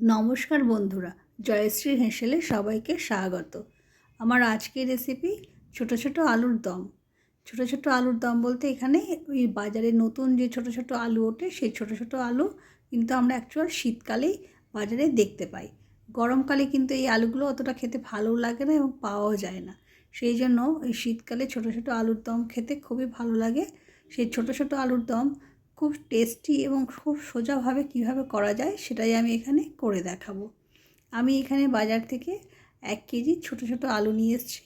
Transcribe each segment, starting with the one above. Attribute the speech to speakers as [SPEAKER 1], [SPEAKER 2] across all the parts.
[SPEAKER 1] নমস্কার বন্ধুরা, জয়শ্রী হেঁসেলে সবাইকে স্বাগত। আমার আজকের রেসিপি ছোট ছোট আলুর দম। ছোট ছোট আলুর দম বলতে এখানে ওই বাজারে নতুন যে ছোট ছোট আলু ওঠে, সেই ছোট ছোট আলু কিন্তু আমরা অ্যাকচুয়াল শীতকালেই বাজারে দেখতে পাই। গরমকালে কিন্তু এই আলুগুলো অতটা খেতে ভালো লাগে না এবং পাওয়াও যায় না। সেই জন্য এই শীতকালে ছোট ছোট আলুর দম খেতে খুবই ভালো লাগে। সেই ছোট ছোট আলুর দম খুব টেস্টি এবং খুব সোজাভাবে কীভাবে করা যায় সেটাই আমি এখানে করে দেখাবো। আমি এখানে বাজার থেকে এক কেজি ছোট ছোট আলু নিয়ে এসেছি।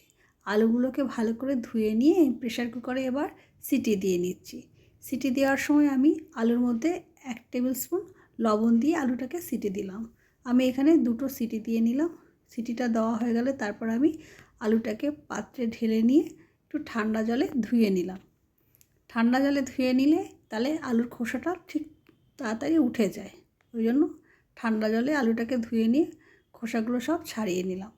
[SPEAKER 1] আলুগুলোকে ভালো করে ধুয়ে নিয়ে প্রেশার কুকারে এবার সিটি দিয়ে নিচ্ছি। সিটি দেওয়ার সময় আমি আলুর মধ্যে এক টেবিল স্পুন লবণ দিয়ে আলুটাকে সিটি দিলাম। আমি এখানে দুটো সিটি দিয়ে নিলাম। সিটিটা দেওয়া হয়ে গেলে তারপর আমি আলুটাকে পাত্রে ঢেলে নিয়ে একটু ঠান্ডা জলে ধুয়ে নিলাম। ঠান্ডা জলে ধুয়ে নিলে তাহলে আলুর খোসাটা ঠিক তাড়াতাড়ি উঠে যায়। ওই জন্য ঠান্ডা জলে আলুটাকে ধুয়ে নিয়ে খোসাগুলো সব ছাড়িয়ে নিলাম।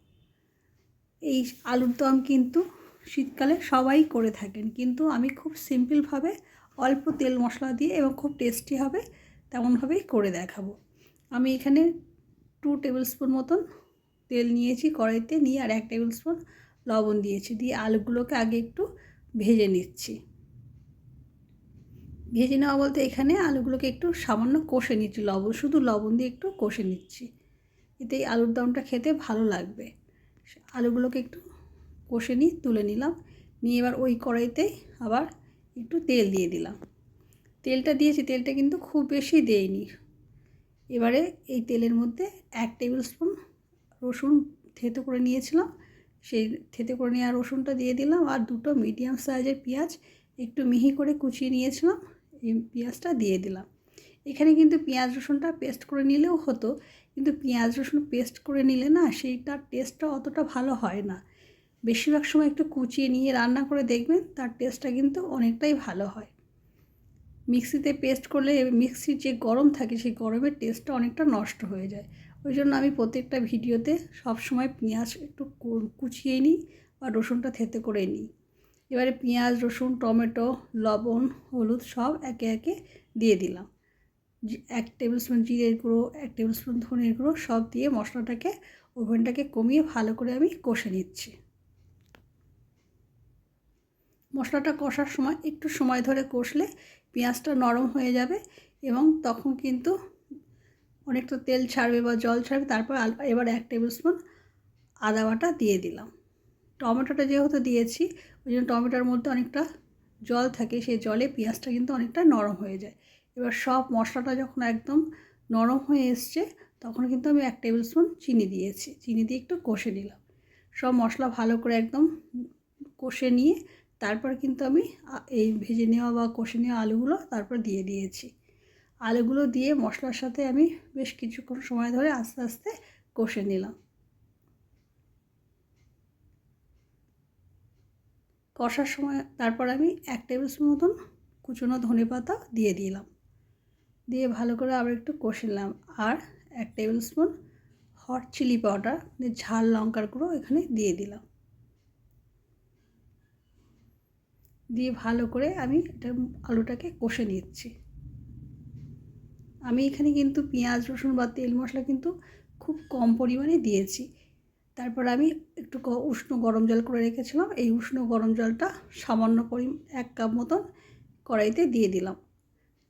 [SPEAKER 1] এই আলুর দম কিন্তু শীতকালে সবাই করে থাকেন, কিন্তু আমি খুব সিম্পলভাবে অল্প তেল মশলা দিয়ে এবং খুব টেস্টি হবে তেমনভাবেই করে দেখাবো। আমি এখানে টু টেবিল স্পুন মতন তেল নিয়েছি কড়াইতে নিয়ে আর এক টেবিল স্পুন লবণ দিয়েছি। দিয়ে আলুগুলোকে আগে একটু ভেজে নিচ্ছি। ভেজে নেওয়া বলতে এখানে আলুগুলোকে একটু সামান্য কষে নিচ্ছি, লবণ, শুধু লবণ দিয়ে একটু কষে নিচ্ছি। এতে আলুর দমটা খেতে ভালো লাগবে। আলুগুলোকে একটু কষে নিই তুলে নিলাম। নিয়ে এবার ওই কড়াইতেই আবার একটু তেল দিয়ে দিলাম। তেলটা দিয়েছি, তেলটা কিন্তু খুব বেশি দেয়নি এবারে এই তেলের মধ্যে এক টেবিল স্পুন রসুন থেতো করে নিয়েছিলাম। সেই থেতো করে নেওয়া রসুনটা দিয়ে দিলাম আর দুটো মিডিয়াম সাইজের পেঁয়াজ একটু মিহি করে কুচিয়ে নিয়েছিলাম। পেঁয়াজটা দিয়ে দিলাম। এখানে কিন্তু পেঁয়াজ রসুনটা পেস্ট করে নিলেও হতো, কিন্তু পেঁয়াজ রসুন পেস্ট করে নিলে না সেইটার টেস্টটা অতটা ভালো হয় না। বেশিরভাগ সময় একটু কুচিয়ে নিয়ে রান্না করে দেখবেন, তার টেস্টটা কিন্তু অনেকটাই ভালো হয়। মিক্সিতে পেস্ট করলে মিক্সির যে গরম থাকে, সেই গরমের টেস্টটা অনেকটা নষ্ট হয়ে যায়। ওই জন্য আমি প্রত্যেকটা ভিডিওতে সব সময় পেঁয়াজ একটু কুচিয়ে নিই বা রসুনটা থেতে করে নিই। এবারে পেঁয়াজ, রসুন, টমেটো, লবণ, হলুদ সব একে একে দিয়ে দিলাম। এক টেবিল স্পুন জিরের গুঁড়ো, এক টেবিল স্পুন ধনের গুঁড়ো সব দিয়ে মশলাটাকে, ওভেনটাকে কমিয়ে ভালো করে আমি কষে নিচ্ছি। মশলাটা কষার সময় একটু সময় ধরে কষলে পেঁয়াজটা নরম হয়ে যাবে এবং তখন কিন্তু অনেকটা তেল ছাড়বে বা জল ছাড়বে, তারপর এবার এক টেবিল স্পুন আদা বাটা দিয়ে দিলাম। টমেটোটা যেহেতু দিয়েছি, ওই জন্য টমেটোর মধ্যে অনেকটা জল থাকে, সেই জলে পেঁয়াজটা কিন্তু অনেকটা নরম হয়ে যায়। এবার সব মশলাটা যখন একদম নরম হয়ে এসছে, তখন কিন্তু আমি এক টেবিল স্পুন চিনি দিয়েছি। চিনি দিয়ে একটু কষে নিলাম। সব মশলা ভালো করে একদম কষে নিয়ে তারপর কিন্তু আমি এই ভেজে নেওয়া বা কষে নেওয়া আলুগুলো তারপর দিয়ে দিয়েছি। আলুগুলো দিয়ে মশলার সাথে আমি বেশ কিছুক্ষণ সময় ধরে আস্তে আস্তে কষে নিলাম। কষার সময় তারপর আমি এক টেবিল স্পুন মতন কুচনো ধনে পাতা দিয়ে দিলাম। দিয়ে ভালো করে আবার একটু কষে নিলাম। আর এক tablespoon hot chilli powder ঝাল লঙ্কার গুঁড়ো এখানে দিয়ে দিলাম। দিয়ে ভালো করে আমি এটা আলুটাকে কষে নিচ্ছি। আমি এখানে কিন্তু পেঁয়াজ, রসুন বা তেল মশলা কিন্তু খুব কম পরিমাণে দিয়েছি। তারপর আমি একটু উষ্ণ গরম জল করে রেখেছিলাম। এই উষ্ণ গরম জলটা সামান্য পরি এক কাপ মতন কড়াইতে দিয়ে দিলাম।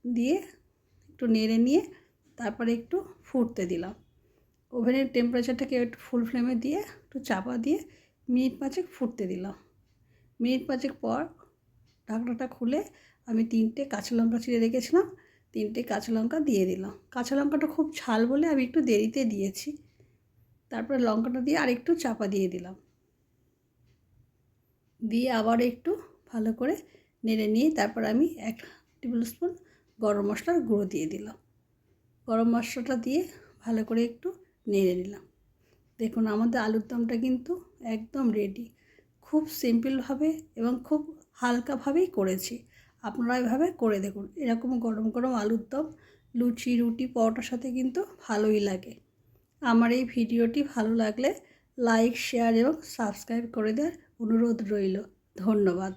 [SPEAKER 1] দিয়ে একটু নেড়ে নিয়ে তারপরে একটু ফুটতে দিলাম। ওভেনের টেম্পারেচারটাকে একটু ফুল ফ্লেমে দিয়ে একটু চাপা দিয়ে মিনিট পাঁচেক ফুটতে দিলাম। মিনিট পাঁচেক পর ঢাকনাটা খুলে আমি তিনটে কাঁচা লঙ্কা চিড়ে রেখেছিলাম। তিনটে কাঁচা লঙ্কা দিয়ে দিলাম। কাঁচা লঙ্কাটা খুব ঝাল বলে আমি একটু দেরিতে দিয়েছি। তারপরে লঙ্কাটা দিয়ে আরেকটু চাপা দিয়ে দিলাম। দিয়ে আবার একটু ভালো করে নেড়ে নিয়ে তারপর আমি এক টেবিল স্পুন গরম মশলার গুঁড়ো দিয়ে দিলাম। গরম মশলাটা দিয়ে ভালো করে একটু নেড়ে নিলাম। দেখুন আমাদের আলুর দমটা কিন্তু একদম রেডি খুব সিম্পলভাবে এবং খুব হালকাভাবেই করেছি। আপনারা এভাবে করে দেখুন। এরকম গরম গরম আলুর দম, লুচি, রুটি, পরোটার সাথে কিন্তু ভালোই লাগে। আমার এই ভিডিওটি ভালো লাগলে লাইক শেয়ার এবং সাবস্ক্রাইব করে দেওয়ার অনুরোধ রইল। ধন্যবাদ।